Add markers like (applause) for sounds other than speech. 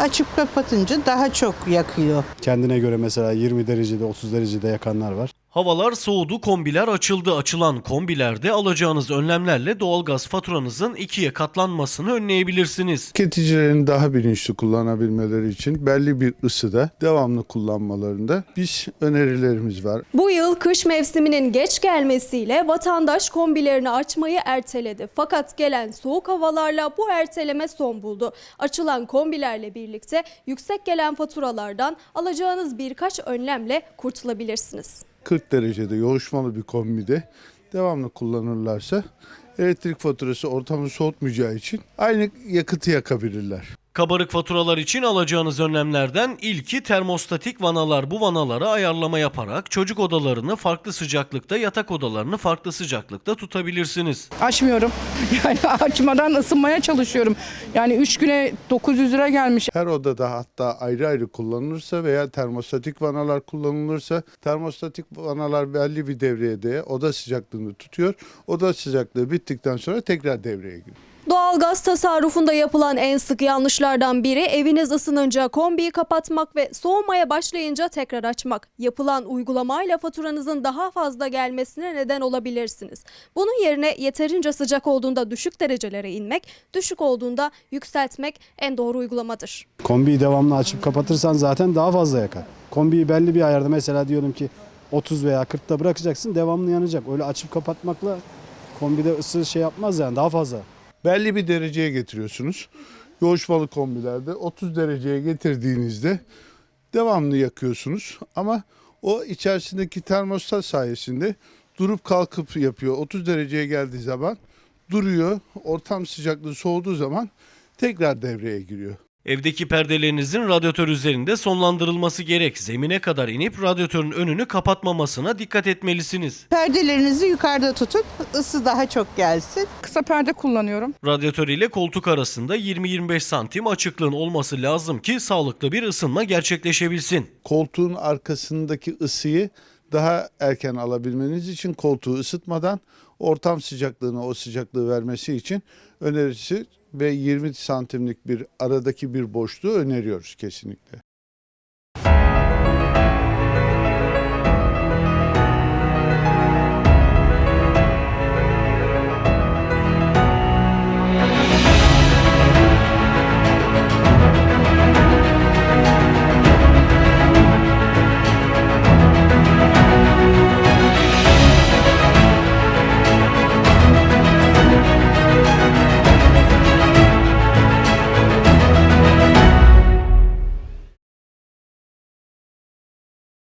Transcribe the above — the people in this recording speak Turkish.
Açıp kapatınca daha çok yakıyor. Kendine göre mesela 20 derecede 30 derecede yakanlar var. Havalar soğudu, kombiler açıldı. Açılan kombilerde alacağınız önlemlerle doğalgaz faturanızın ikiye katlanmasını önleyebilirsiniz. Tüketicilerin daha bilinçli kullanabilmeleri için belli bir ısıda devamlı kullanmalarında biz önerilerimiz var. Bu yıl kış mevsiminin geç gelmesiyle vatandaş kombilerini açmayı erteledi. Fakat gelen soğuk havalarla bu erteleme son buldu. Açılan kombilerle birlikte yüksek gelen faturalardan alacağınız birkaç önlemle kurtulabilirsiniz. 40 derecede yoğuşmalı bir kombide devamlı kullanırlarsa elektrik faturası ortamı soğutmayacağı için aynı yakıtı yakabilirler. Kabarık faturalar için alacağınız önlemlerden ilki termostatik vanalar. Bu vanalara ayarlama yaparak çocuk odalarını farklı sıcaklıkta, yatak odalarını farklı sıcaklıkta tutabilirsiniz. Açmıyorum. (laughs) Yani açmadan ısınmaya çalışıyorum. Yani 3 güne 900 lira gelmiş. Her odada hatta ayrı ayrı kullanılırsa veya termostatik vanalar kullanılırsa termostatik vanalar belli bir devrede oda sıcaklığını tutuyor. Oda sıcaklığı bittikten sonra tekrar devreye giriyor. Doğalgaz tasarrufunda yapılan en sık yanlışlardan biri eviniz ısınınca kombiyi kapatmak ve soğumaya başlayınca tekrar açmak. Yapılan uygulamayla faturanızın daha fazla gelmesine neden olabilirsiniz. Bunun yerine yeterince sıcak olduğunda düşük derecelere inmek, düşük olduğunda yükseltmek en doğru uygulamadır. Kombiyi devamlı açıp kapatırsan zaten daha fazla yakar. Kombiyi belli bir ayarda mesela diyorum ki 30 veya 40'ta bırakacaksın devamlı yanacak. Öyle açıp kapatmakla kombide ısı şey yapmaz yani daha fazla. Belli bir dereceye getiriyorsunuz. Yoğuşmalı kombilerde 30 dereceye getirdiğinizde devamlı yakıyorsunuz ama o içerisindeki termostat sayesinde durup kalkıp yapıyor. 30 dereceye geldiği zaman duruyor. Ortam sıcaklığı soğuduğu zaman tekrar devreye giriyor. Evdeki perdelerinizin radyatör üzerinde sonlandırılması gerek. Zemine kadar inip radyatörün önünü kapatmamasına dikkat etmelisiniz. Perdelerinizi yukarıda tutun, ısı daha çok gelsin. Kısa perde kullanıyorum. Radyatör ile koltuk arasında 20-25 santim açıklığın olması lazım ki sağlıklı bir ısınma gerçekleşebilsin. Koltuğun arkasındaki ısıyı daha erken alabilmeniz için koltuğu ısıtmadan ortam sıcaklığına o sıcaklığı vermesi için önerisi ve 20 santimlik bir aradaki bir boşluğu öneriyoruz kesinlikle.